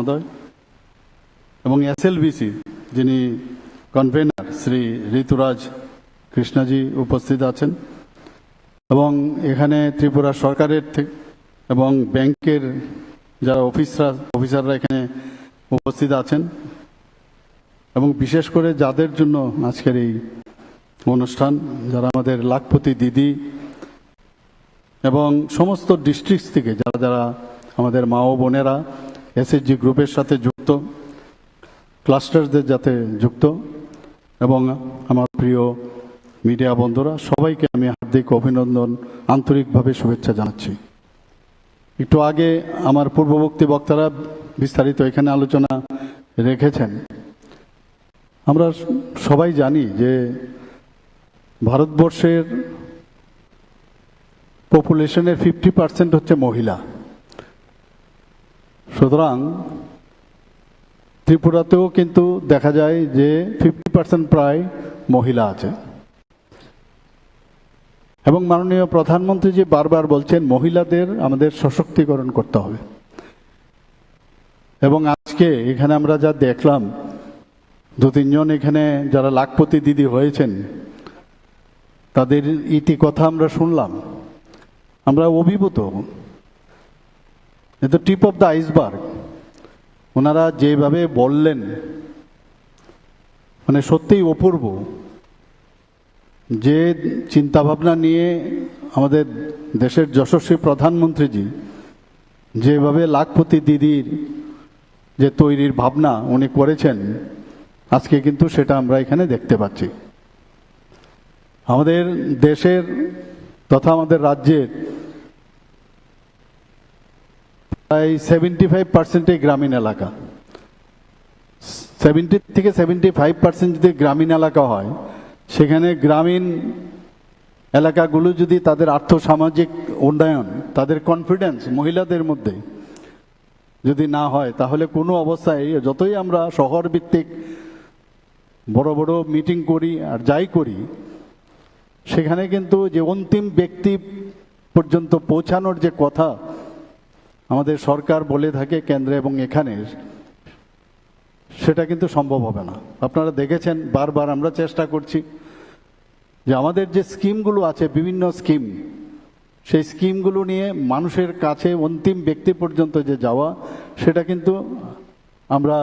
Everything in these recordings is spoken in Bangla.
মহোদয় এবং এসএলবিসি যিনি কনভেনার শ্রী ঋতুরাজ কৃষ্ণাজি উপস্থিত আছেন এবং এখানে ত্রিপুরা সরকারের এবং ব্যাংকের যারা অফিসরা, অফিসাররা এখানে উপস্থিত আছেন এবং বিশেষ করে যাদের জন্য আজকের এই অনুষ্ঠান, যারা আমাদের লাখপতি দিদি এবং সমস্ত ডিস্ট্রিক্ট থেকে যারা যারা আমাদের মা ও বোনেরা এসএসজি গ্রুপের সাথে যুক্ত ক্লাস্টারদের যাতে যুক্ত এবং আমার প্রিয় মিডিয়া বন্ধুরা, সবাইকে আমি হার্দিক অভিনন্দন, আন্তরিকভাবে শুভেচ্ছা জানাচ্ছি। একটু আগে আমার পূর্ববর্তী বক্তারা বিস্তারিত এখানে আলোচনা রেখেছেন। আমরা সবাই জানি যে ভারতবর্ষের পপুলেশনের ফিফটি পার্সেন্ট হচ্ছে মহিলা। সুতরাং ত্রিপুরাতেও কিন্তু দেখা যায় যে ফিফটি পার্সেন্ট প্রায় মহিলা আছে। এবং মাননীয় প্রধানমন্ত্রী যে বারবার বলছেন, মহিলাদের আমাদের সশক্তিকরণ করতে হবে। এবং আজকে এখানে আমরা যা দেখলাম দু তিনজন এখানে যারা লাখপতি দিদি হয়েছেন, তাদের ইতি কথা আমরা শুনলাম। আমরা অভিভূত। তো টিপ অফ দ্য আইসবার্গ ওনারা যেভাবে বললেন মানে সত্যিই অপূর্ব। যে চিন্তাভাবনা নিয়ে আমাদের দেশের যশস্বী প্রধানমন্ত্রীজি, যেভাবে লাখপতি দিদির যে তৈরির ভাবনা উনি করেছেন, আজকে কিন্তু সেটা আমরা এখানে দেখতে পাচ্ছি। আমাদের দেশের তথা আমাদের রাজ্যের প্রায় সেভেন্টি ফাইভ পার্সেন্টই গ্রামীণ এলাকা। সেভেন্টি থেকে সেভেন্টি ফাইভ পার্সেন্ট যদি গ্রামীণ এলাকা হয়, সেখানে গ্রামীণ এলাকাগুলো যদি তাদের আর্থসামাজিক উন্নয়ন, তাদের কনফিডেন্স মহিলাদের মধ্যে যদি না হয়, তাহলে কোনো অবস্থায় যতই আমরা শহর ভিত্তিক বড় বড় মিটিং করি আর যাই করি, সেখানে কিন্তু যে অন্তিম ব্যক্তি পর্যন্ত পৌঁছানোর যে কথা আমাদের সরকার বলে থাকে কেন্দ্রে এবং এখানে, সেটা কিন্তু সম্ভব হবে না। আপনারা দেখেছেন, বারবার আমরা চেষ্টা করছি যে আমাদের যে স্কিমগুলো আছে, বিভিন্ন স্কিম, সেই স্কিমগুলো নিয়ে মানুষের কাছে অন্তিম ব্যক্তি পর্যন্ত যে যাওয়া, সেটা কিন্তু আমরা,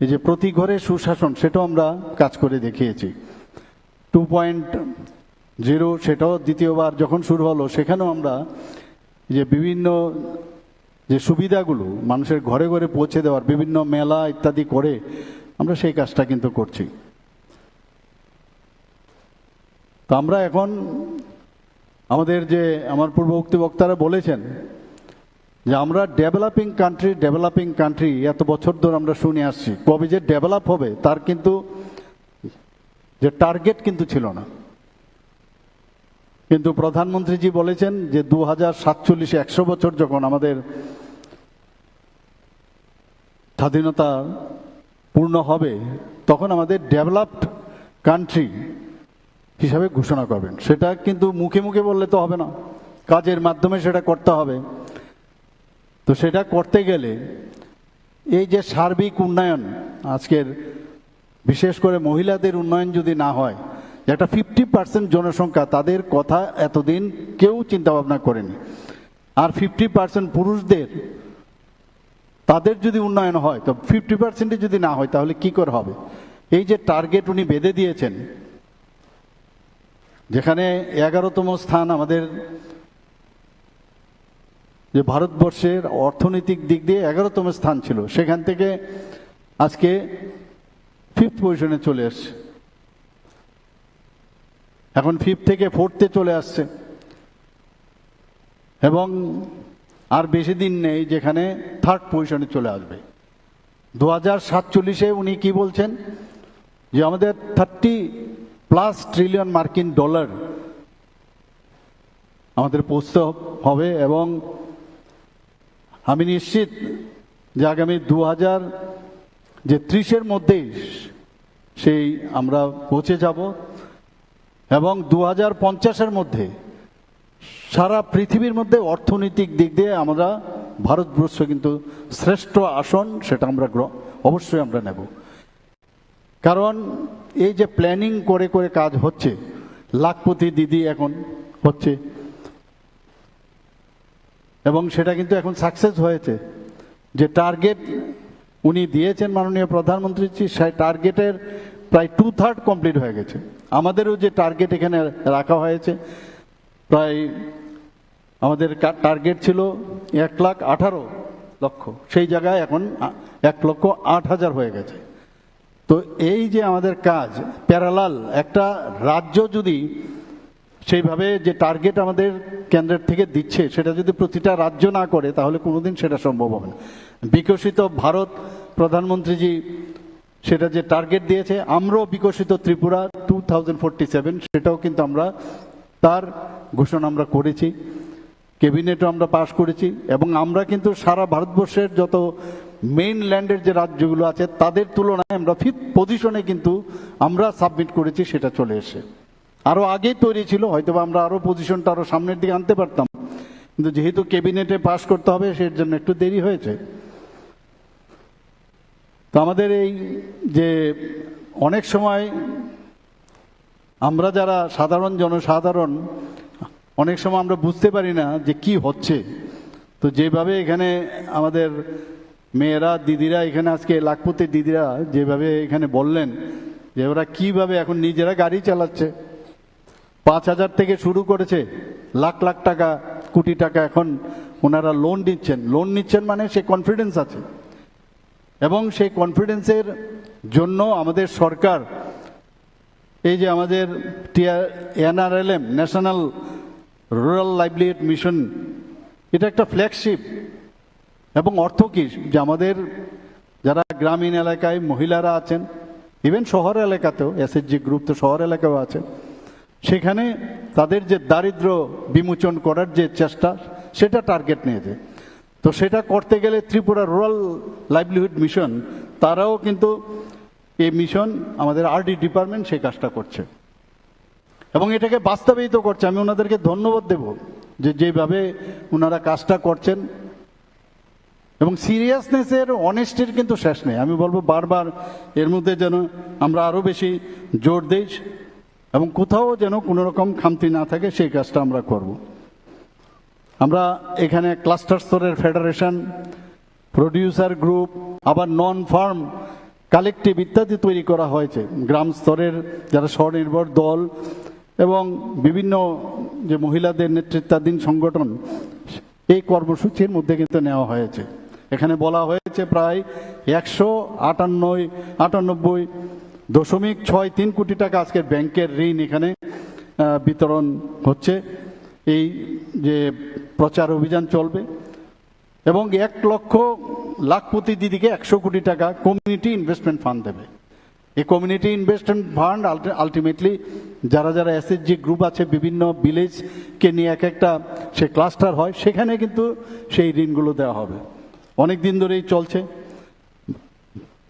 এই যে প্রতি ঘরে সুশাসন, সেটাও আমরা কাজ করে দেখিয়েছি। টু পয়েন্ট জিরো, সেটাও দ্বিতীয়বার যখন শুরু হলো, সেখানেও আমরা যে বিভিন্ন যে সুবিধাগুলো মানুষের ঘরে ঘরে পৌঁছে দেওয়ার, বিভিন্ন মেলা ইত্যাদি করে আমরা সেই কাজটা কিন্তু করছি। তো আমরা এখন আমাদের যে আমার পূর্ববর্তী বক্তারা বলেছেন যে আমরা ডেভেলপিং কান্ট্রি ডেভেলপিং কান্ট্রি এত বছর ধরে আমরা শুনে আসছি। কবে যে ডেভেলপ হবে তার কিন্তু যে টার্গেট কিন্তু ছিল না। কিন্তু প্রধানমন্ত্রীজি বলেছেন যে দু হাজার সাতচল্লিশে একশো বছর যখন আমাদের স্বাধীনতা পূর্ণ হবে, তখন আমাদের ডেভেলপড কান্ট্রি হিসাবে ঘোষণা করবেন। সেটা কিন্তু মুখে মুখে বললে তো হবে না। কাজের মাধ্যমে সেটা করতে হবে। তো সেটা করতে গেলে এই যে সার্বিক উন্নয়ন, আজকের বিশেষ করে মহিলাদের উন্নয়ন যদি না হয় একটা ফিফটি পার্সেন্ট জনসংখ্যা, তাদের কথা এতদিন কেউ চিন্তা ভাবনা করেনি। আর ফিফটি পার্সেন্ট পুরুষদের, তাদের যদি উন্নয়ন হয়, তো ফিফটি পার্সেন্টে যদি না হয়, তাহলে কি করে হবে? এই যে টার্গেট উনি বেঁধে দিয়েছেন, যেখানে এগারোতম স্থান আমাদের, যে ভারতবর্ষের অর্থনৈতিক দিক দিয়ে এগারোতম স্থান ছিল, সেখান থেকে আজকে ফিফথ পজিশনে চলে এসছে। এখন ফিফথ থেকে ফোর্থে চলে আসছে। এবং আর বেশি দিন নেই যেখানে থার্ড পজিশনে চলে আসবে। দু হাজার সাতচল্লিশে উনি কি বলছেন? যে আমাদের থার্টি প্লাস ট্রিলিয়ন মার্কিন ডলার আমাদের পৌঁছতে হবে এবং আমি নিশ্চিত যে আগামী দু হাজার যে ত্রিশের মধ্যেই সেই আমরা পৌঁছে যাব। এবং দু হাজার পঞ্চাশের মধ্যে সারা পৃথিবীর মধ্যে অর্থনৈতিক দিক দিয়ে আমরা ভারতবর্ষ কিন্তু শ্রেষ্ঠ আসন সেটা আমরা অবশ্যই আমরা নেব। কারণ এই যে প্ল্যানিং করে করে কাজ হচ্ছে, লাখপতি দিদি এখন হচ্ছে, এবং সেটা কিন্তু এখন সাকসেস হয়েছে। যে টার্গেট উনি দিয়েছেন মাননীয় প্রধানমন্ত্রী সেই টার্গেটের প্রায় টু থার্ড কমপ্লিট হয়ে গেছে। আমাদেরও যে টার্গেট এখানে রাখা হয়েছে, প্রায় আমাদের টার্গেট ছিল এক লাখ আঠারো লক্ষ। সেই জায়গায় এখন এক লক্ষ আট হাজার হয়ে গেছে। তো এই যে আমাদের কাজ প্যারালাল একটা রাজ্য যদি সেইভাবে যে টার্গেট আমাদের কেন্দ্রের থেকে দিচ্ছে, সেটা যদি প্রতিটা রাজ্য না করে, তাহলে কোনোদিন সেটা সম্ভব হবে না। বিকশিত ভারত প্রধানমন্ত্রীজি সেটা যে টার্গেট দিয়েছে, আমরাও বিকশিত ত্রিপুরা টু সেটাও কিন্তু আমরা তার ঘোষণা আমরা করেছি, ক্যাবিনেটও আমরা পাশ করেছি, এবং আমরা কিন্তু সারা ভারতবর্ষের যত মেইন ল্যান্ডের যে রাজ্যগুলো আছে, তাদের তুলনায় আমরা ফিফথ পজিশনে কিন্তু আমরা সাবমিট করেছি, সেটা চলে এসে আরও আগে তৈরি ছিল হয়তো আমরা আরও পজিশনটা আরও সামনের দিকে আনতে পারতাম, কিন্তু যেহেতু ক্যাবিনেটে পাশ করতে হবে সেই জন্য একটু দেরি হয়েছে। তো আমাদের এই যে অনেক সময় আমরা যারা সাধারণ জনসাধারণ, অনেক সময় আমরা বুঝতে পারি না যে কি হচ্ছে। তো যেভাবে এখানে আমাদের মেয়েরা, দিদিরা এখানে আজকে লাখপতি দিদিরা যেভাবে এখানে বললেন যে ওরা কীভাবে এখন নিজেরা গাড়ি চালাচ্ছে। পাঁচ হাজার থেকে শুরু করেছে, লাখ লাখ টাকা, কোটি টাকা এখন ওনারা লোন নিচ্ছেন। লোন নিচ্ছেন মানে সে কনফিডেন্স আছে। এবং সেই কনফিডেন্সের জন্য আমাদের সরকার, এই যে আমাদের NRLM National Rural Livelihood Mission এটা একটা ফ্ল্যাগশিপ এবং অর্থ কি? যে আমাদের যারা গ্রামীণ এলাকায় মহিলারা আছেন ইভেন শহর এলাকাতেও এসএসজি গ্রুপ তো শহর এলাকাও আছে, সেখানে তাদের যে দারিদ্র বিমোচন করার যে চেষ্টা, সেটা টার্গেট নিয়েছে। তো সেটা করতে গেলে ত্রিপুরা রুরাল লাইভলিহুড মিশন, তারাও কিন্তু এই মিশন আমাদের আরডি ডিপার্টমেন্ট সেই কাজটা করছে। এবং এটাকে বাস্তবায়িত করছে। আমি ওনাদেরকে ধন্যবাদ দেব যে যেভাবে ওনারা কাজটা করছেন। এবং সিরিয়াসনেসের অনেস্টির কিন্তু শেষ নেই। আমি বলব বারবার এর মধ্যে যেন আমরা আরও বেশি জোর দেই এবং কোথাও যেন কোনোরকম খামতি না থাকে, সেই কাজটা আমরা করব। আমরা এখানে ক্লাস্টার স্তরের ফেডারেশন প্রডিউসার গ্রুপ আবার নন ফার্ম কালেকটিভ ইত্যাদি তৈরি করা হয়েছে। গ্রাম স্তরের যারা স্বনির্ভর দল এবং বিভিন্ন যে মহিলাদের নেতৃত্বাধীন সংগঠন, এই কর্মসূচির মধ্যে কিন্তু নেওয়া হয়েছে। এখানে বলা হয়েছে প্রায় একশো আটান্নই আটানব্বই দশমিক ছয় তিন কোটি টাকা আজকের ব্যাংকের ঋণ এখানে বিতরণ হচ্ছে। এই যে প্রচার অভিযান চলবে এবং এক লক্ষ লাখপতি দিদিকে একশো কোটি টাকা কমিউনিটি ইনভেস্টমেন্ট ফান্ড দেবে। এই কমিউনিটি ইনভেস্টমেন্ট ফান্ড আলটিমেটলি যারা যারা এসএসজি গ্রুপ আছে, বিভিন্ন ভিলেজকে নিয়ে এক একটা সে ক্লাস্টার হয়, সেখানে কিন্তু সেই ঋণগুলো দেওয়া হবে। অনেক দিন ধরেই চলছে।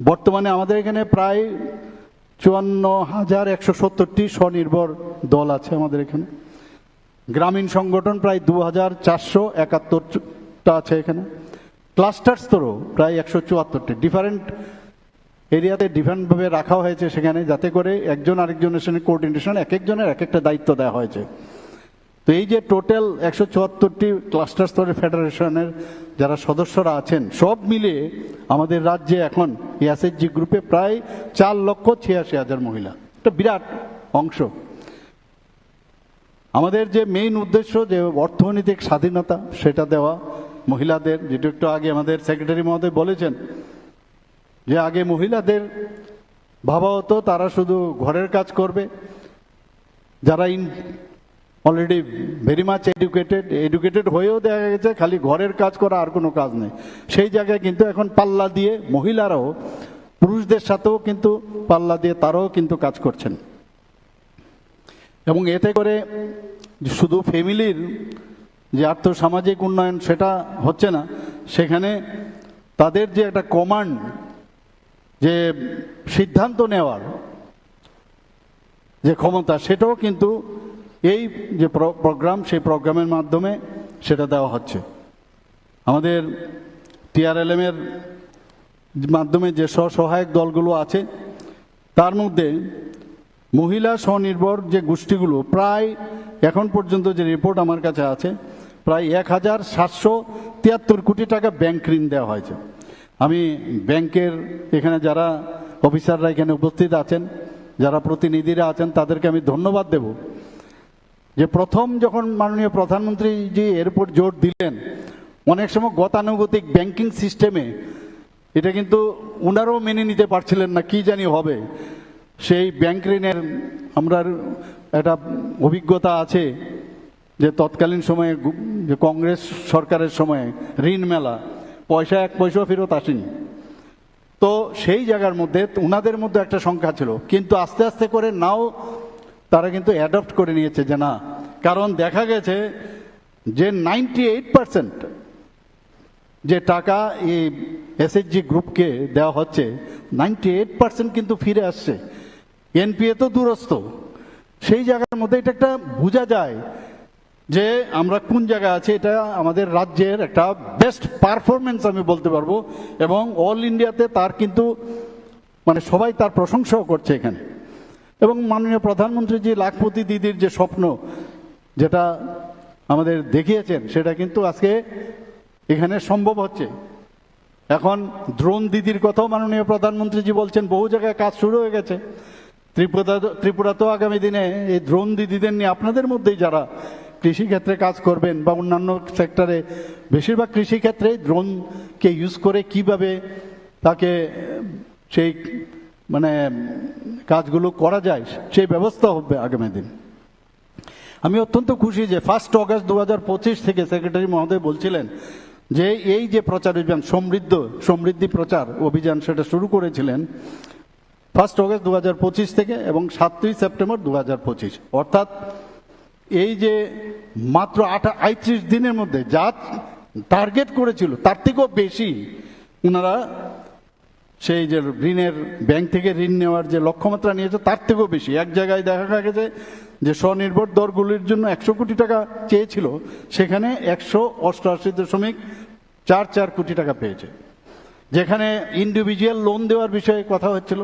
বর্তমানে আমাদের এখানে প্রায় চুয়ান্ন হাজার একশো সত্তরটি স্বনির্ভর দল আছে আমাদের এখানে। গ্রামীণ সংগঠন প্রায় দু হাজার চারশো একাত্তরটা আছে এখানে। ক্লাস্টার স্তরও প্রায় একশো চুয়াত্তরটি। ডিফারেন্ট এরিয়াতে ডিফারেন্টভাবে রাখা হয়েছে সেখানে যাতে করে একজন আরেকজনের সঙ্গে কোঅর্ডিনেশন এক একজনের এক একটা দায়িত্ব দেওয়া হয়েছে। তো এই যে টোটাল একশো চুয়াত্তরটি ক্লাস্টার স্তরের ফেডারেশনের যারা সদস্যরা আছেন, সব মিলিয়ে আমাদের রাজ্যে এখন এসএসজি গ্রুপে প্রায় চার লক্ষ ছিয়াশি হাজার মহিলা। এটা বিরাট অংশ। আমাদের যে মেইন উদ্দেশ্য যে অর্থনৈতিক স্বাধীনতা, সেটা দেওয়া, মহিলাদের, যেটা একটু আগে আমাদের সেক্রেটারি মহোদয় বলেছেন, যে আগে মহিলাদের ভাবা হতো তারা শুধু ঘরের কাজ করবে। যারা in already very much educated educated হয়েও দেখা গেছে, খালি ঘরের কাজ করা আর কোনো কাজ নেই। সেই জায়গায় কিন্তু এখন পাল্লা দিয়ে মহিলারাও, পুরুষদের সাথেও কিন্তু পাল্লা দিয়ে তারাও কিন্তু কাজ করছেন। এবং এতে করে শুধু ফ্যামিলির যে আর্থসামাজিক উন্নয়ন সেটা হচ্ছে না, সেখানে তাদের যে একটা কমান্ড যে সিদ্ধান্ত নেওয়ার যে ক্ষমতা, সেটাও কিন্তু এই যে প্রোগ্রাম সেই প্রোগ্রামের মাধ্যমে সেটা দেওয়া হচ্ছে। আমাদের টিআরএলএম এর মাধ্যমে যে স্বসহায়ক দলগুলো আছে, তার মধ্যে মহিলা স্বনির্ভর যে গোষ্ঠীগুলো প্রায় এখন পর্যন্ত যে রিপোর্ট আমার কাছে আছে, প্রায় এক হাজার সাতশো তিয়াত্তর কোটি টাকা ব্যাংক ঋণ দেওয়া হয়েছে। আমি ব্যাংকের এখানে যারা অফিসাররা এখানে উপস্থিত আছেন, যারা প্রতিনিধিরা আছেন, তাদেরকে আমি ধন্যবাদ দেব। যে প্রথম যখন মাননীয় প্রধানমন্ত্রী এর উপর জোর দিলেন, অনেক সময় গতানুগতিক ব্যাংকিং সিস্টেমে এটা কিন্তু ওনারাও মেনে নিতে পারছিলেন না, কি জানি হবে। সেই ব্যাংক ঋণের আমরা একটা অভিজ্ঞতা আছে যে তৎকালীন সময়ে যে কংগ্রেস সরকারের সময়ে ঋণ মেলা, পয়সা এক পয়সাও ফেরত আসেনি। তো সেই জায়গার মধ্যে ওনাদের মধ্যে একটা সংখ্যা ছিল। কিন্তু আস্তে আস্তে করে নাও তারা কিন্তু অ্যাডপ্ট করে নিয়েছে যে না, কারণ দেখা গেছে যে নাইনটি এইট পার্সেন্ট যে টাকা এই এসএইচজি গ্রুপকে দেওয়া হচ্ছে নাইনটি এইট পার্সেন্ট কিন্তু ফিরে আসছে। এনপিএ তো দূরস্থ সেই জায়গার মধ্যে এটা একটা বোঝা যায় যে আমরা কোন জায়গায় আছি, এটা আমাদের রাজ্যের একটা বেস্ট পারফরমেন্স আমি বলতে পারব, এবং অল ইন্ডিয়াতে তার কিন্তু মানে সবাই তার প্রশংসাও করছে এখানে। এবং মাননীয় প্রধানমন্ত্রী যে লাখপতি দিদির যে স্বপ্ন যেটা আমাদের দেখিয়েছেন, সেটা কিন্তু আজকে এখানে সম্ভব হচ্ছে। এখন দ্রোণ দিদির কথাও মাননীয় প্রধানমন্ত্রীজি বলছেন, বহু জায়গায় কাজ শুরু হয়ে গেছে। ত্রিপুরা তো আগামী দিনে এই ড্রোন দিদিদের নিয়ে আপনাদের মধ্যেই যারা কৃষিক্ষেত্রে কাজ করবেন বা অন্যান্য সেক্টরে বেশিরভাগ কৃষিক্ষেত্রে ড্রোনকে ইউজ করে কীভাবে তাকে, সেই মানে কাজগুলো করা যায়, সেই ব্যবস্থা হবে আগামী দিন। আমি অত্যন্ত খুশি যে ফার্স্ট অগস্ট দু থেকে সেক্রেটারি মহোদয় বলছিলেন যে এই যে প্রচার অভিযান, সমৃদ্ধ, সমৃদ্ধি প্রচার অভিযান সেটা শুরু করেছিলেন ফার্স্ট অগস্ট দু থেকে এবং সাতই সেপ্টেম্বর দু হাজার পঁচিশ। অর্থাৎ এই যে মাত্র আঠা আটত্রিশ দিনের মধ্যে যা টার্গেট করেছিল, তার থেকেও বেশি ওনারা সেই যে ঋণের ব্যাংক থেকে ঋণ নেওয়ার যে লক্ষ্যমাত্রা নিয়েছে, তার থেকেও বেশি। এক জায়গায় দেখা গেছে যে স্বনির্ভর দরগুলির জন্য একশো কোটি টাকা চেয়েছিল, সেখানে একশো অষ্টআশি দশমিক চার চার কোটি টাকা পেয়েছে। যেখানে ইন্ডিভিজুয়াল লোন দেওয়ার বিষয়ে কথা হচ্ছিল,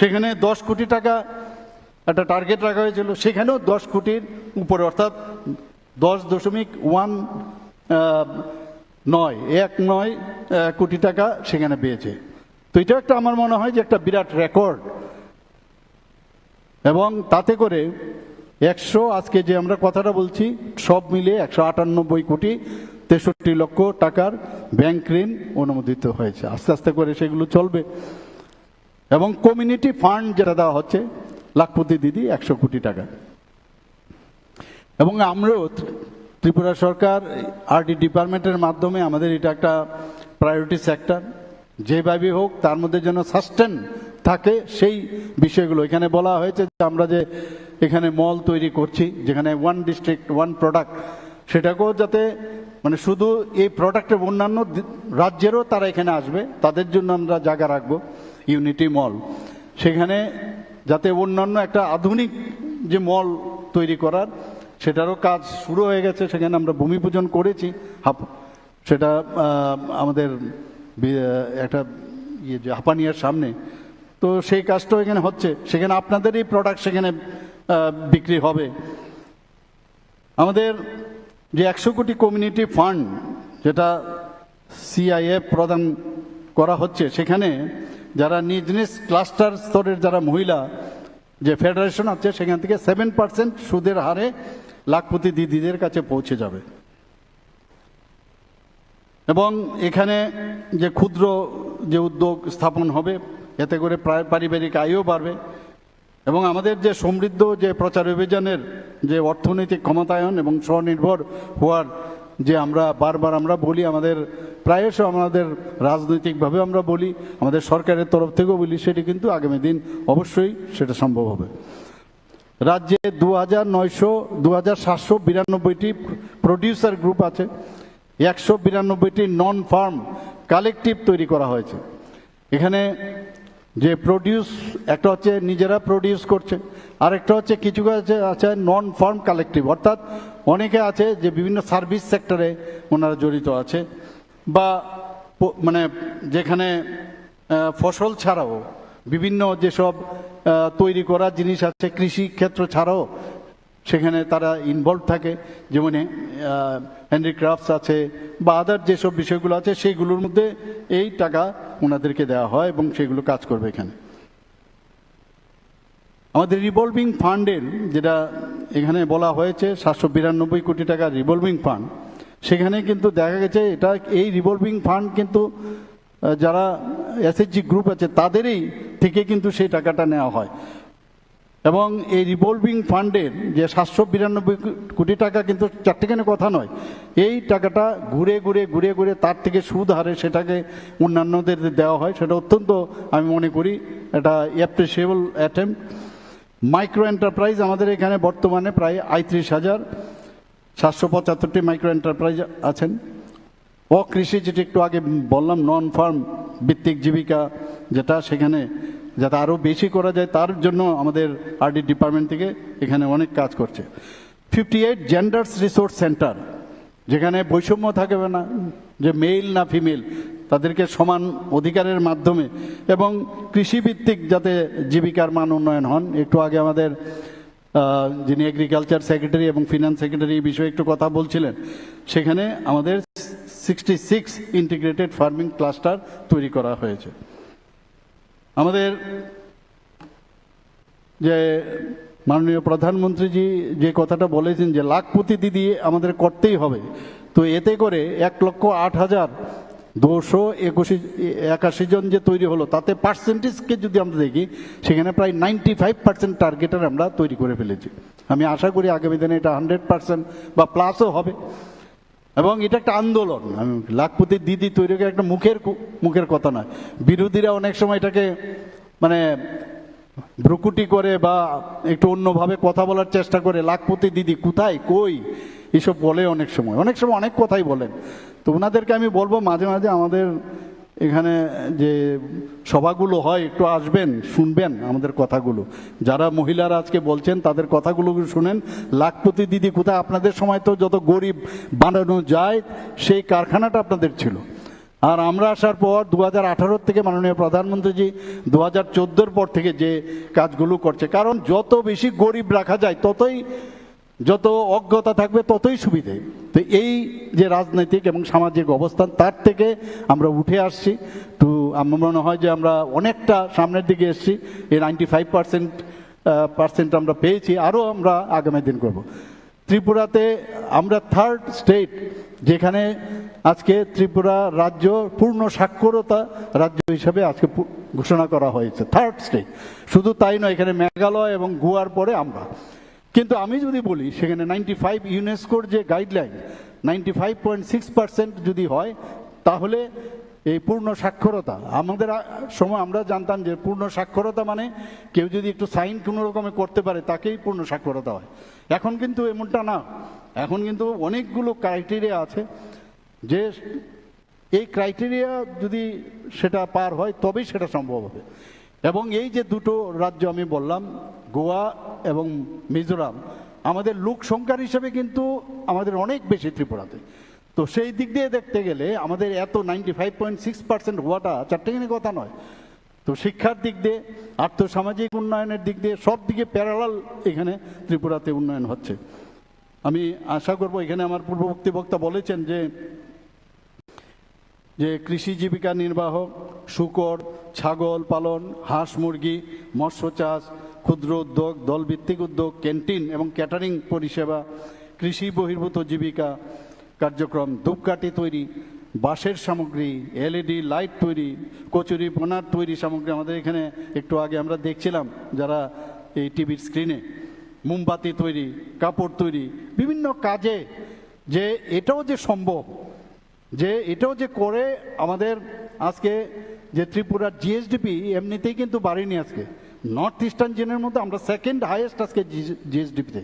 সেখানে দশ কোটি টাকা একটা টার্গেট রাখা হয়েছিল, সেখানেও দশ কোটির উপরে, অর্থাৎ দশ দশমিক ওয়ান নয়, এক নয় কোটি টাকা সেখানে পেয়েছে। তো এটা একটা আমার মনে হয় যে একটা বিরাট রেকর্ড এবং তাতে করে একশো, আজকে যে আমরা কথাটা বলছি, সব মিলে একশো আটানব্বই কোটি তেষট্টি লক্ষ টাকার ব্যাংক ঋণ অনুমোদিত হয়েছে। আস্তে আস্তে করে সেগুলো চলবে। এবং কমিউনিটি ফান্ড যেটা দেওয়া হচ্ছে, লাখপতি দিদি একশো কোটি টাকা। এবং আমরাও ত্রিপুরা সরকার আরডি ডিপার্টমেন্টের মাধ্যমে আমাদের এটা একটা প্রায়োরিটি সেক্টর যেভাবে হোক, তার মধ্যে যেন সাস্টেন থাকে সেই বিষয়গুলো। এখানে বলা হয়েছে যে আমরা যে এখানে মল তৈরি করছি, যেখানে ওয়ান ডিস্ট্রিক্ট ওয়ান প্রোডাক্ট সেটাকেও যাতে মানে শুধু এই প্রোডাক্টের অন্যান্য রাজ্যেরও তারা এখানে আসবে। তাদের জন্য আমরা জায়গা রাখব ইউনিটি মল সেখানে যাতে অন্যান্য একটা আধুনিক যে মল তৈরি করার, সেটারও কাজ শুরু হয়ে গেছে। সেখানে আমরা ভূমি পূজন করেছি। হাপ সেটা আমাদের একটা ইয়ে যে হাপানিয়ার সামনে। তো সেই কাজটাও এখানে হচ্ছে। সেখানে আপনাদেরই প্রোডাক্ট সেখানে বিক্রি হবে। আমাদের যে একশো কোটি কমিউনিটি ফান্ড যেটা সিআইএফ প্রদান করা হচ্ছে, সেখানে যারা নিজ নিজ ক্লাস্টার স্তরের যারা মহিলা, যে ফেডারেশন আছে সেখান থেকে সেভেন পার্সেন্ট সুদের হারে লাখপতি দিদিদের কাছে পৌঁছে যাবে। এবং এখানে যে ক্ষুদ্র যে উদ্যোগ স্থাপন হবে, এতে করে পারিবারিক আয়ও বাড়বে। এবং আমাদের যে সমৃদ্ধ যে প্রচার অভিযানের যে অর্থনৈতিক ক্ষমতায়ন এবং স্বনির্ভর হওয়ার যে আমরা বারবার আমরা বলি, আমাদের প্রায়শ আমাদের রাজনৈতিকভাবে আমরা বলি, আমাদের সরকারের তরফ থেকেও বলি, সেটি কিন্তু আগামী দিন অবশ্যই সেটা সম্ভব হবে। রাজ্যে দু হাজার নয়শো দু হাজার সাতশো বিরানব্বইটি প্রডিউসার গ্রুপ আছে, একশো বিরানব্বইটি নন ফার্ম কালেকটিভ তৈরি করা হয়েছে। এখানে যে প্রডিউস একটা হচ্ছে নিজেরা প্রডিউস করছে আর একটা হচ্ছে কিছু কিছু আছে নন ফার্ম কালেকটিভ অর্থাৎ অনেকে আছে যে বিভিন্ন সার্ভিস সেক্টরে ওনারা জড়িত আছে, বা মানে যেখানে ফসল ছাড়াও বিভিন্ন যেসব তৈরি করা জিনিস আছে কৃষি ক্ষেত্র ছাড়াও সেখানে তারা ইনভলভ থাকে, যেমন হ্যান্ডিক্রাফটস আছে বা আদার যেসব বিষয়গুলো আছে সেইগুলোর মধ্যে এই টাকা ওনাদেরকে দেওয়া হয় এবং সেগুলো কাজ করবে এখানে। আমাদের রিভলভিং ফান্ডের যেটা এখানে বলা হয়েছে, সাতশো বিরানব্বই কোটি টাকা রিভলভিং ফান্ড সেখানে কিন্তু দেখা গেছে এটা, এই রিভলভিং ফান্ড কিন্তু যারা এসএসজি গ্রুপ আছে, তাদেরই থেকে কিন্তু সেই টাকাটা নেওয়া হয়। এবং এই রিভলভিং ফান্ডের যে সাতশো বিরানব্বই কোটি টাকা কিন্তু চারটিখানে কথা নয়, এই টাকাটা ঘুরে ঘুরে ঘুরে ঘুরে তার থেকে সুদ হারে সেটাকে অন্যান্যদের দেওয়া হয়, সেটা অত্যন্ত আমি মনে করি এটা অ্যাপ্রিসিয়েবল অ্যাটেম্প মাইক্রো এন্টারপ্রাইজ আমাদের এখানে বর্তমানে প্রায় আইত্রিশ হাজার সাতশো পঁচাত্তরটি মাইক্রো এন্টারপ্রাইজ আছেন। অকৃষি যেটা একটু আগে বললাম নন ফার্ম ভিত্তিক জীবিকা যেটা সেখানে যাতে আরও বেশি করা যায়, তার জন্য আমাদের আরডি ডিপার্টমেন্ট থেকে এখানে অনেক কাজ করছে। Fifty eight genders resource centre যেখানে বৈষম্য থাকবে না, যে মেল না ফিমেল তাদেরকে সমান অধিকারের মাধ্যমে এবং কৃষিভিত্তিক যাতে জীবিকার মান উন্নয়ন হন। একটু আগে আমাদের যিনি এগ্রিকালচার সেক্রেটারি এবং ফিনান্স সেক্রেটারি এই বিষয়ে একটু কথা বলছিলেন, সেখানে আমাদের sixty six integrated farming cluster তৈরি করা হয়েছে। আমাদের যে মাননীয় প্রধানমন্ত্রীজি যে কথাটা বলেছেন যে লাখপতি দিদি আমাদের করতেই হবে, তো এতে করে এক লক্ষ আট হাজার দুশো একুশি, একাশি জন যে তৈরি হলো, তাতে পার্সেন্টেজকে যদি আমরা দেখি, সেখানে প্রায় নাইনটি ফাইভ পার্সেন্ট টার্গেটের আমরা তৈরি করে ফেলেছি। আমি আশা করি আগামী দিনে এটা হান্ড্রেড পার্সেন্ট বা প্লাসও হবে। এবং এটা একটা আন্দোলন। লাখপতির লাখপতি দিদি তৈরি করে একটা মুখের মুখের কথা নয়। বিরোধীরা অনেক সময় এটাকে মানে ভ্রুকুটি করে বা একটু অন্যভাবে কথা বলার চেষ্টা করে, লাখপতি দিদি কোথায়, কই? এসব বলে অনেক সময়। অনেক সময় অনেক কথাই বলেন। তো ওনাদেরকে আমি বলব মাঝে মাঝে আমাদের এখানে যে সভাগুলো হয়, একটু আসবেন, শুনবেন আমাদের কথাগুলো। যারা মহিলারা আজকে বলছেন, তাদের কথাগুলো শুনেন। লাখপতি দিদি, কোথায়? আপনাদের সময় তো যত গরিব বানানো যায়, সেই কারখানাটা আপনাদের ছিল। আর আমরা আসার পর দু হাজার আঠারো থেকে মাননীয় প্রধানমন্ত্রীজি দু হাজার পর থেকে যে কাজগুলো করছে। কারণ যত বেশি গরিব রাখা যায়, ততই যত অজ্ঞতা থাকবে, ততই সুবিধে। তো এই যে রাজনৈতিক এবং সামাজিক অবস্থান, তার থেকে আমরা উঠে আসছি। তো আমার মনে হয় যে আমরা অনেকটা সামনের দিকে এসেছি। এই নাইনটি ফাইভ পার্সেন্ট পার্সেন্ট আমরা পেয়েছি। আরও আমরা আগামী দিন করব। ত্রিপুরাতে আমরা থার্ড স্টেট যেখানে আজকে ত্রিপুরা রাজ্য পূর্ণ সাক্ষরতা রাজ্য হিসাবে আজকে ঘোষণা করা হয়েছে। থার্ড স্টেট শুধু তাই নয়, এখানে মেঘালয় এবং গোয়ার পরে আমরা। কিন্তু আমি যদি বলি, সেখানে নাইনটি ফাইভ ইউনেস্কোর যে guideline ninety five point six percent যদি হয়, তাহলে এই পূর্ণ সাক্ষরতা, আমাদের সময় আমরা জানতাম যে পূর্ণ সাক্ষরতা মানে কেউ যদি একটু সাইন কোনো রকমে করতে পারে, তাকেই পূর্ণ সাক্ষরতা হয়। এখন কিন্তু এমনটা না। এখন কিন্তু অনেকগুলো ক্রাইটেরিয়া আছে যে এই ক্রাইটেরিয়া যদি সেটা পার হয়, তবেই সেটা সম্ভব হবে। এবং এই যে দুটো রাজ্য আমি বললাম গোয়া এবং মিজোরাম আমাদের লোক সংখ্যার হিসেবে কিন্তু আমাদের অনেক বেশি ত্রিপুরাতে। তো সেই দিক দিয়ে দেখতে গেলে আমাদের এত ninety five point six percent হওয়াটা চারটেখানি কথা নয়। তো শিক্ষার দিক দিয়ে, আর্থসামাজিক উন্নয়নের দিক দিয়ে সব দিকে প্যারালাল এখানে ত্রিপুরাতে উন্নয়ন হচ্ছে। আমি আশা করব এখানে আমার পূর্ববর্তী বক্তা বলেছেন যে যে কৃষি জীবিকা নির্বাহ, শুকর, ছাগল পালন, হাঁস মুরগি, মৎস্য চাষ ক্ষুদ্র উদ্যোগ, দলভিত্তিক উদ্যোগ, ক্যান্টিন এবং ক্যাটারিং পরিষেবা, কৃষি বহির্ভূত জীবিকা কার্যক্রম, ধূপকাঠি তৈরি, বাঁশের সামগ্রী, এলইডি লাইট তৈরি, কচুরি পোনার তৈরি সামগ্রী আমাদের এখানে একটু আগে আমরা দেখছিলাম যারা এই টিভির স্ক্রিনে মোমবাতি তৈরি, কাপড় তৈরি, বিভিন্ন কাজে যে এটাও যে সম্ভব, যে এটাও যে করে আমাদের আজকে যে ত্রিপুরার জিএসডিপি এমনিতেই কিন্তু বাড়েনি আজকে। নর্থ ইস্টার্ন জোনের মধ্যে আমরা সেকেন্ড হাইয়েস্ট আজকে জিএসডিপিতে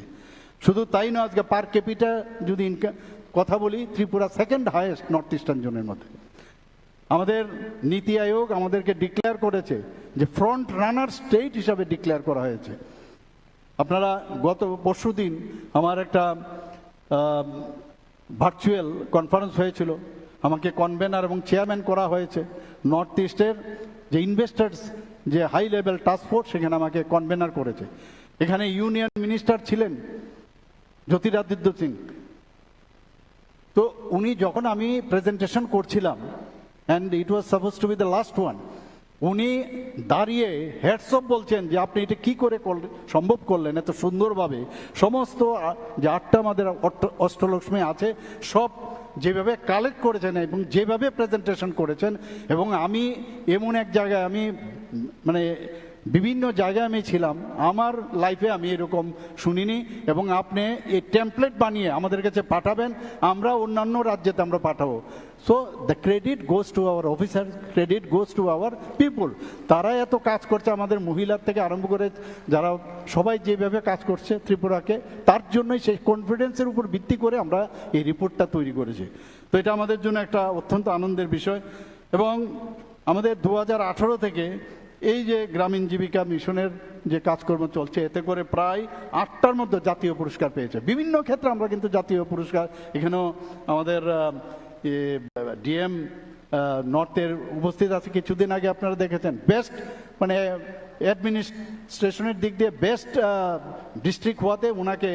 শুধু তাই নয়, আজকে পার ক্যাপিটা যদি ইনকাম কথা বলি, Tripura second highest north eastern জোনের মধ্যে। আমাদের নীতি আয়োগ আমাদেরকে ডিক্লেয়ার করেছে যে ফ্রন্ট রানার স্টেট হিসাবে ডিক্লেয়ার করা হয়েছে। আপনারা গত পরশুদিন আমার একটা ভার্চুয়াল কনফারেন্স হয়েছিল। আমাকে কনভেনার এবং চেয়ারম্যান করা হয়েছে। নর্থ ইস্টের যে ইনভেস্টার্স যে হাই লেভেল টাস্ক ফোর্স সেখানে আমাকে কনভেনার করেছে। এখানে ইউনিয়ন মিনিস্টার ছিলেন জ্যোতিরাদিত্য সিং। তো উনি যখন আমি প্রেজেন্টেশন করছিলাম and it was suppose to be the last one উনি দাঁড়িয়ে হেডসঅপ বলছেন যে আপনি এটা কি করে সম্ভব করলেন এত সুন্দরভাবে? সমস্ত যে আটটা আমাদের অষ্ট- অষ্টলক্ষ্মী আছে, সব যেভাবে কালেক্ট করেছেন এবং যেভাবে প্রেজেন্টেশন করেছেন, এবং আমি এমন এক জায়গায় আমি মানে বিভিন্ন জায়গায় আমি ছিলাম। আমার লাইফে আমি এরকম শুনিনি এবং আপনি এই টেমপ্লেট বানিয়ে আমাদের কাছে পাঠাবেন, আমরা অন্যান্য রাজ্যেতে আমরা পাঠাবো। So the credit goes to our officer credit goes to our people তারা এত কাজ করছে আমাদের মহিলার থেকে আরম্ভ করে যারা সবাই যেভাবে কাজ করছে ত্রিপুরাকে, তার জন্যই সেই কনফিডেন্সের উপর ভিত্তি করে আমরা এই রিপোর্টটা তৈরি করেছি। তো এটা আমাদের জন্য একটা অত্যন্ত আনন্দের বিষয়। এবং আমাদের দু হাজার আঠেরো থেকে এই যে গ্রামীণ জীবিকা মিশনের যে কাজকর্ম চলছে, এতে করে প্রায় আটটার মধ্যে জাতীয় পুরস্কার পেয়েছে। বিভিন্ন ক্ষেত্রে আমরা কিন্তু জাতীয় পুরস্কার এখানেও আমাদের ডিএম নর্থের উপস্থিত আছে, কিছুদিন আগে আপনারা দেখেছেন। বেস্ট মানে অ্যাডমিনিস্ট্রেশনের দিক দিয়ে বেস্ট ডিস্ট্রিক্ট হওয়াতে ওনাকে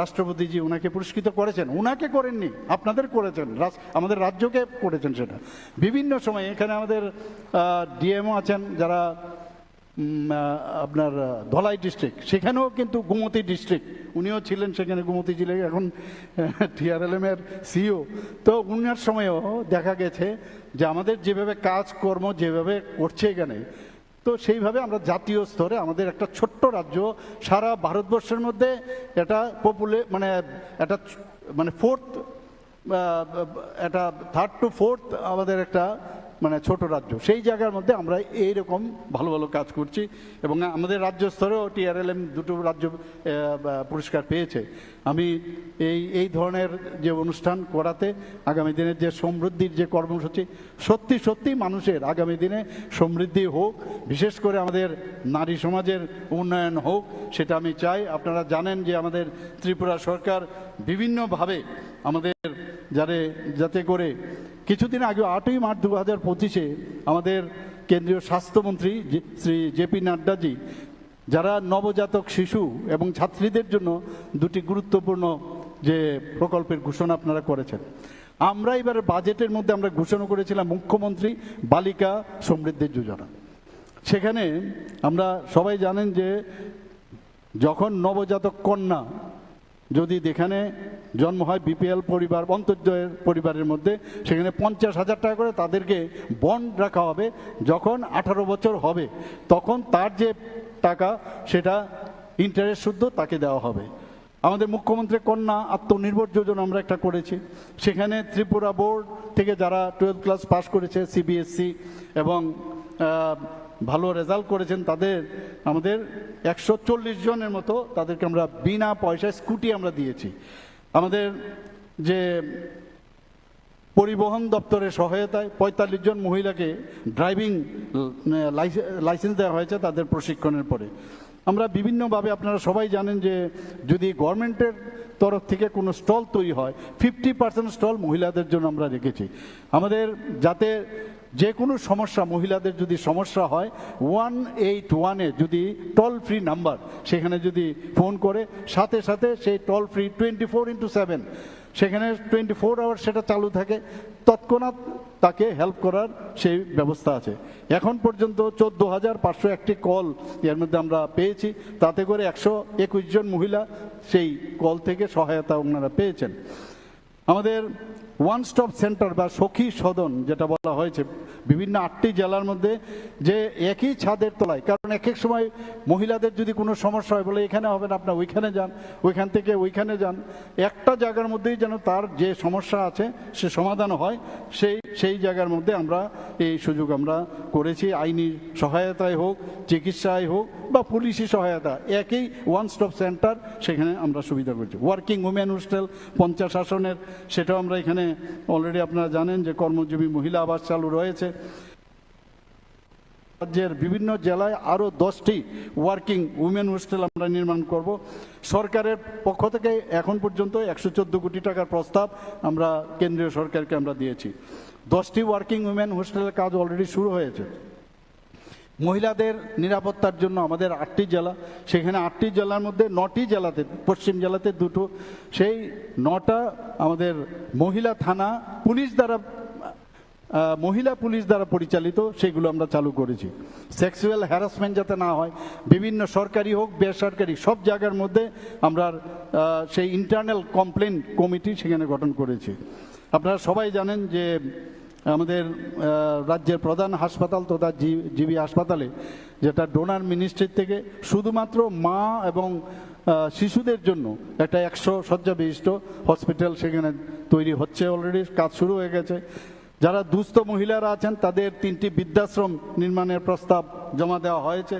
রাষ্ট্রপতিজি ওনাকে পুরস্কৃত করেছেন। ওনাকে করেননি, আপনাদের করেছেন আমাদের রাজ্যকে করেছেন সেটা। বিভিন্ন সময় এখানে আমাদের ডিএমও আছেন যারা আপনার ধলাই ডিস্ট্রিক্ট, সেখানেও কিন্তু গুমতি ডিস্ট্রিক্ট, উনিও ছিলেন সেখানে গুমতি ছিলেন এখন টিআরএলএম এর সিও। তো উনার সময়ও দেখা গেছে যে আমাদের যেভাবে কাজকর্ম যেভাবে করছে এখানে তো সেইভাবে আমরা জাতীয় স্তরে আমাদের একটা ছোট্ট রাজ্য সারা ভারতবর্ষের মধ্যে এটা পপুলে মানে এটা মানে ফোর্থ এটা থার্ড টু ফোর্থ আমাদের একটা মানে ছোট রাজ্য, সেই জায়গার মধ্যে আমরা এইরকম ভালো ভালো কাজ করছি এবং আমাদের রাজ্য স্তরেও টিআরএলএম দুটো রাজ্য পুরস্কার পেয়েছে। আমি এই এই ধরনের যে অনুষ্ঠান করাতে আগামী দিনের যে সমৃদ্ধির যে কর্মসূচি, সত্যি সত্যি মানুষের আগামী দিনে সমৃদ্ধি হোক, বিশেষ করে আমাদের নারী সমাজের উন্নয়ন হোক, সেটা আমি চাই। আপনারা জানেন যে আমাদের ত্রিপুরা সরকার বিভিন্নভাবে আমাদের যারে, যাতে করে কিছুদিন আগে আটই মার্চ দু হাজার পঁচিশে আমাদের কেন্দ্রীয় স্বাস্থ্যমন্ত্রী শ্রী জেপি নাড্ডাজি, যারা নবজাতক শিশু এবং ছাত্রীদের জন্য দুটি গুরুত্বপূর্ণ যে প্রকল্পের ঘোষণা আপনারা করেছেন। আমরা এবারে বাজেটের মধ্যে আমরা ঘোষণা করেছিলাম মুখ্যমন্ত্রী বালিকা সমৃদ্ধির যোজনা। সেখানে আমরা সবাই জানেন যে যখন নবজাতক কন্যা যদি যেখানে জন্ম হয় বিপিএল পরিবার অন্তর্জয়ের পরিবারের মধ্যে সেখানে পঞ্চাশ হাজার টাকা করে তাদেরকে বন্ড রাখা হবে। যখন আঠারো বছর হবে তখন তার যে টাকা সেটা ইন্টারেস্ট শুদ্ধ তাকে দেওয়া হবে। আমাদের মুখ্যমন্ত্রী কন্যা আত্মনির্ভর যোজনা আমরা একটা করেছি। সেখানে ত্রিপুরা বোর্ড থেকে যারা টুয়েলভ ক্লাস পাস করেছে সিবিএসসি এবং আহ, ভালো রেজাল্ট করেছেন, তাদের, আমাদের একশো চল্লিশ জনের মতো তাদেরকে আমরা বিনা পয়সায় স্কুটি আমরা দিয়েছি। আমাদের যে পরিবহন দপ্তরের সহায়তায় পঁয়তাল্লিশ জন মহিলাকে ড্রাইভিং লাইসেন্স দেওয়া হয়েছে তাদের প্রশিক্ষণের পরে। আমরা বিভিন্নভাবে আপনারা সবাই জানেন যে যদি গভর্নমেন্টের তরফ থেকে কোনো স্টল তৈরি হয়, ফিফটি পার্সেন্ট স্টল মহিলাদের জন্য আমরা রেখেছি। আমাদের যাতে যে কোনো সমস্যা, মহিলাদের যদি সমস্যা হয় ওয়ান এইট ওয়ানে যদি টোল ফ্রি নাম্বার সেখানে যদি ফোন করে, সাথে সাথে সেই toll free twenty four into seven সেখানে টোয়েন্টি ফোর আওয়ার সেটা চালু থাকে, তৎক্ষণাৎ তাকে হেল্প করার সেই ব্যবস্থা আছে। এখন পর্যন্ত চোদ্দ হাজার পাঁচশো একটি কল এর মধ্যে আমরা পেয়েছি, তাতে করে একশো একুশ জন মহিলা সেই কল থেকে সহায়তা ওনারা পেয়েছেন। আমাদের ওয়ান স্টপ সেন্টার বা সখী সদন যেটা বলা হয়েছে, বিভিন্ন আটটি জেলার মধ্যে যে একই ছাদের তলায়, কারণ এক এক সময় মহিলাদের যদি কোনো সমস্যা হয়, বলে এখানে হবে না, আপনার ওইখানে যান, ওইখান থেকে ওইখানে যান, একটা জায়গার মধ্যেই যেন তার যে সমস্যা আছে, সে সমাধান হয়, সেই সেই জায়গার মধ্যে আমরা এই সুযোগ আমরা করেছি, আইনি সহায়তায় হোক, চিকিৎসায় হোক, বা পুলিশি সহায়তা, একই ওয়ান স্টপ সেন্টার সেখানে আমরা সুবিধা করছি। ওয়ার্কিং উমেন হোস্টেল পঞ্চাশ আসনের, সেটাও আমরা এখানে অলরেডি আপনারা জানেন যে কর্মজীবী মহিলা আবাস চালু রয়েছে। রাজ্যের বিভিন্ন জেলায় আরও দশটি ওয়ার্কিং উমেন হোস্টেল আমরা নির্মাণ করব। সরকারের পক্ষ থেকে এখন পর্যন্ত একশো চোদ্দ কোটি টাকার প্রস্তাব আমরা, কেন্দ্রীয় সরকারকে আমরা দিয়েছি। দশটি ওয়ার্কিং উমেন হোস্টেলের কাজ অলরেডি শুরু হয়েছে। মহিলাদের নিরাপত্তার জন্য আমাদের আটটি জেলা, সেখানে আটটি জেলার মধ্যে নটি জেলাতে, পশ্চিম জেলাতে দুটো। সেই নটা আমাদের মহিলা থানা পুলিশ দ্বারা মহিলা পুলিশ দ্বারা পরিচালিত, সেগুলো আমরা চালু করেছি। সেক্সুয়াল হ্যারাসমেন্ট যাতে না হয়, বিভিন্ন সরকারি হোক, বেসরকারি, সব জায়গার মধ্যে আমরা সেই ইন্টারনাল কমপ্লেন কমিটি সেখানে গঠন করেছি। আপনারা সবাই জানেন যে আমাদের রাজ্যের প্রধান হাসপাতাল তথা জিবি হাসপাতালে, যেটা ডোনার মিনিস্ট্রির থেকে শুধুমাত্র মা এবং শিশুদের জন্য একটা একশো শয্যা বিশিষ্ট হসপিটাল সেখানে তৈরি হচ্ছে অলরেডি কাজ শুরু হয়ে গেছে। যারা দুস্থ মহিলারা আছেন, তাদের তিনটি বৃদ্ধাশ্রম নির্মাণের প্রস্তাব জমা দেওয়া হয়েছে।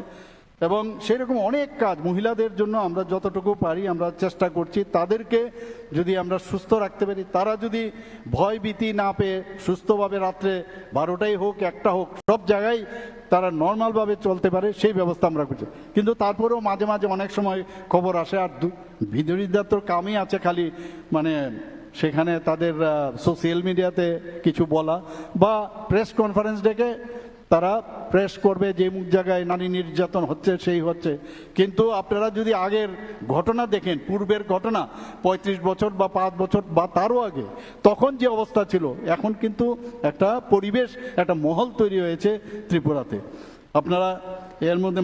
এবং সেরকম অনেক কাজ মহিলাদের জন্য আমরা যতটুকু পারি আমরা চেষ্টা করছি। তাদেরকে যদি আমরা সুস্থ রাখতে পারি, তারা যদি ভয় ভীতি না পেয়ে সুস্থভাবে রাত্রে বারোটাই হোক, একটা হোক, সব জায়গায় তারা নর্মালভাবে চলতে পারে, সেই ব্যবস্থা আমরা করছি। কিন্তু তারপরেও মাঝে মাঝে অনেক সময় খবর আসে, আর ভিতরিদার তো কামই আছে খালি মানে সেখানে তাদের সোশ্যাল মিডিয়াতে কিছু বলা বা প্রেস কনফারেন্স ডেকে তারা প্রেস করবে যে মুখ জায়গায় নারী নির্যাতন হচ্ছে, সেই হচ্ছে। কিন্তু আপনারা যদি আগের ঘটনা দেখেন, পূর্বের ঘটনা ৩৫ বছর বা পাঁচ বছর বা তারও আগে, তখন যে অবস্থা ছিল, এখন কিন্তু একটা পরিবেশ, একটা মহল তৈরি হয়েছে ত্রিপুরাতে। আপনারা এর মধ্যে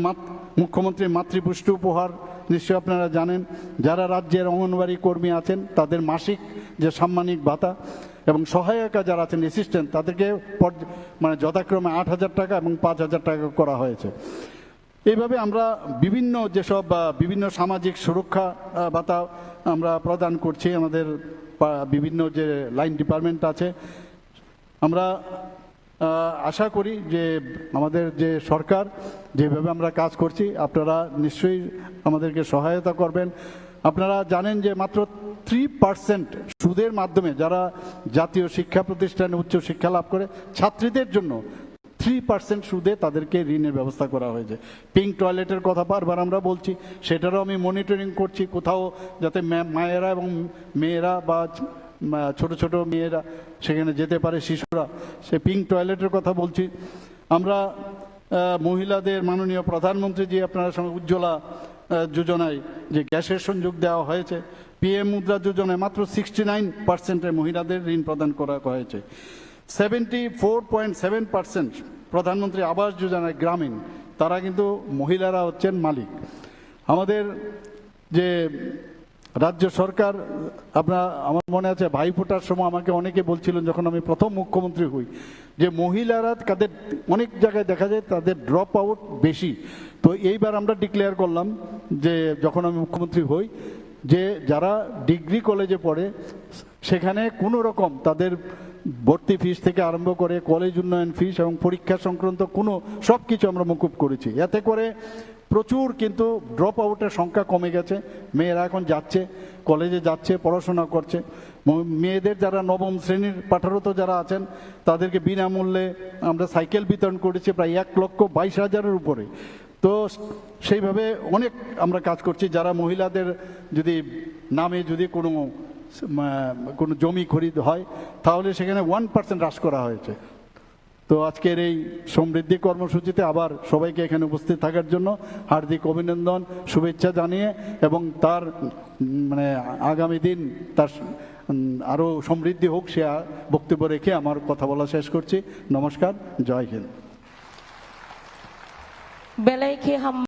মুখ্যমন্ত্রী মাতৃপুষ্টি উপহার নিশ্চয়ই আপনারা জানেন। যারা রাজ্যের অঙ্গনবাড়ি কর্মী আছেন, তাদের মাসিক যে সাম্মানিক ভাতা এবং সহায়িকা যারা আছেন অ্যাসিস্ট্যান্ট তাদেরকে মানে যথাক্রমে আট হাজার টাকা এবং পাঁচ হাজার টাকা করা হয়েছে। এইভাবে আমরা বিভিন্ন যেসব বিভিন্ন সামাজিক সুরক্ষা ভাতা আমরা প্রদান করছি আমাদের বিভিন্ন যে লাইন ডিপার্টমেন্ট আছে। আমরা আশা করি যে আমাদের যে সরকার যেভাবে আমরা কাজ করছি, আপনারা নিশ্চয়ই আমাদেরকে সহায়তা করবেন। আপনারা জানেন যে মাত্র থ্রি পার্সেন্ট সুদের মাধ্যমে যারা জাতীয় শিক্ষা প্রতিষ্ঠানে, উচ্চ শিক্ষা লাভ করে, ছাত্রীদের জন্য থ্রি পার্সেন্ট সুদে তাদেরকে ঋণের ব্যবস্থা করা হয়েছে। পিঙ্ক টয়লেটের কথা বারবার আমরা বলছি, সেটারও আমি মনিটরিং করছি, কোথাও যাতে মায়েরা এবং মেয়েরা বা ছোট ছোট মেয়েরা সেখানে যেতে পারে, শিশুরা, সে পিঙ্ক টয়লেটের কথা বলছি। আমরা মহিলাদের মাননীয় প্রধানমন্ত্রী যে আপনারা সঙ্গে উজ্জ্বলা যোজনায় যে গ্যাসের সংযোগ দেওয়া হয়েছে পিএম মুদ্রা যোজনায় মাত্র সিক্সটি নাইন পার্সেন্টের মহিলাদের ঋণ প্রদান করা হয়েছে। Seventy four point seven percent প্রধানমন্ত্রী আবাস যোজনায় গ্রামীণ, তারা কিন্তু মহিলারা হচ্ছেন মালিক। আমাদের যে রাজ্য সরকার, আপনার, আমার মনে আছে ভাইফোঁটার সময় আমাকে অনেকে বলছিলেন, যখন আমি প্রথম মুখ্যমন্ত্রী হই, যে মহিলারা তাদের অনেক জায়গায় দেখা যায় তাদের ড্রপ আউট বেশি। তো এইবার আমরা ডিক্লেয়ার করলাম যে, যখন আমি মুখ্যমন্ত্রী হই যে যারা ডিগ্রি কলেজে পড়ে, সেখানে কোনো রকম তাদের ভর্তি ফিস থেকে আরম্ভ করে কলেজ উন্নয়ন ফিস এবং পরীক্ষা সংক্রান্ত কোনো সব কিছু আমরা মুকুব করেছি। এতে করে প্রচুর কিন্তু ড্রপ আউটের সংখ্যা কমে গেছে। মেয়েরা এখন যাচ্ছে কলেজে যাচ্ছে, পড়াশোনা করছে। মেয়েদের যারা নবম শ্রেণির পাঠারত যারা আছেন, তাদেরকে বিনামূল্যে আমরা সাইকেল বিতরণ করেছি প্রায় এক লক্ষ বাইশ হাজারের উপরে। তো সেইভাবে অনেক আমরা কাজ করছি। যারা মহিলাদের যদি নামে যদি কোনো কোনো জমি খরিদ হয়, তাহলে সেখানে ওয়ান পার্সেন্ট হ্রাস করা হয়েছে। তো আজকের এই সমৃদ্ধি কর্মসূচিতে আবার সবাইকে এখানে উপস্থিত থাকার জন্য হার্দিক অভিনন্দন, শুভেচ্ছা জানিয়ে এবং তার মানে আগামী দিন তার আরও সমৃদ্ধি হোক সে বক্তব্য রেখে আমার কথা বলা শেষ করছি। নমস্কার, জয় হিন্দ। बेलायखे हम